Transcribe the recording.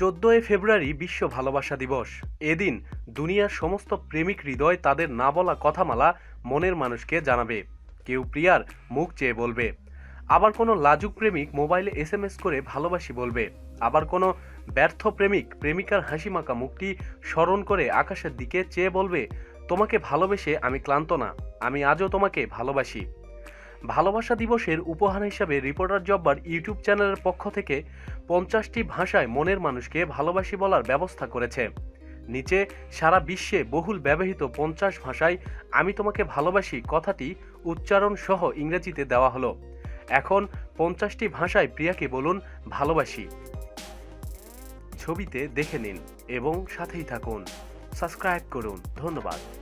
চোদ্দোই ফেব্রুয়ারি বিশ্ব ভালোবাসা দিবস। এদিন দুনিয়ার সমস্ত প্রেমিক হৃদয় তাদের না বলা কথামালা মনের মানুষকে জানাবে। কেউ প্রিয়ার মুখ চেয়ে বলবে। আবার কোনো লাজুক প্রেমিক মোবাইলে এস এম এস করে ভালোবাসি বলবে। আবার কোনো ব্যর্থ প্রেমিক প্রেমিকার হাসিমাখা মুখটি স্মরণ করে আকাশের দিকে চেয়ে বলবে, তোমাকে ভালোবেসে আমি ক্লান্ত না, আমি আজও তোমাকে ভালোবাসি। ভালোবাসা দিবসের উপহার হিসাবে রিপোর্টার জব্বার ইউটিউব চ্যানেলের পক্ষ থেকে পঞ্চাশটি ভাষায় মনের মানুষকে ভালোবাসি বলার ব্যবস্থা করেছে। নিচে সারা বিশ্বে বহুল ব্যবহৃত পঞ্চাশ ভাষায় আমি তোমাকে ভালোবাসি কথাটি উচ্চারণ সহ ইংরেজিতে দেওয়া হলো। এখন পঞ্চাশটি ভাষায় প্রিয়াকে বলুন, ভালোবাসি। ছবিতে দেখে নিন এবং সাথেই থাকুন। সাবস্ক্রাইব করুন। ধন্যবাদ।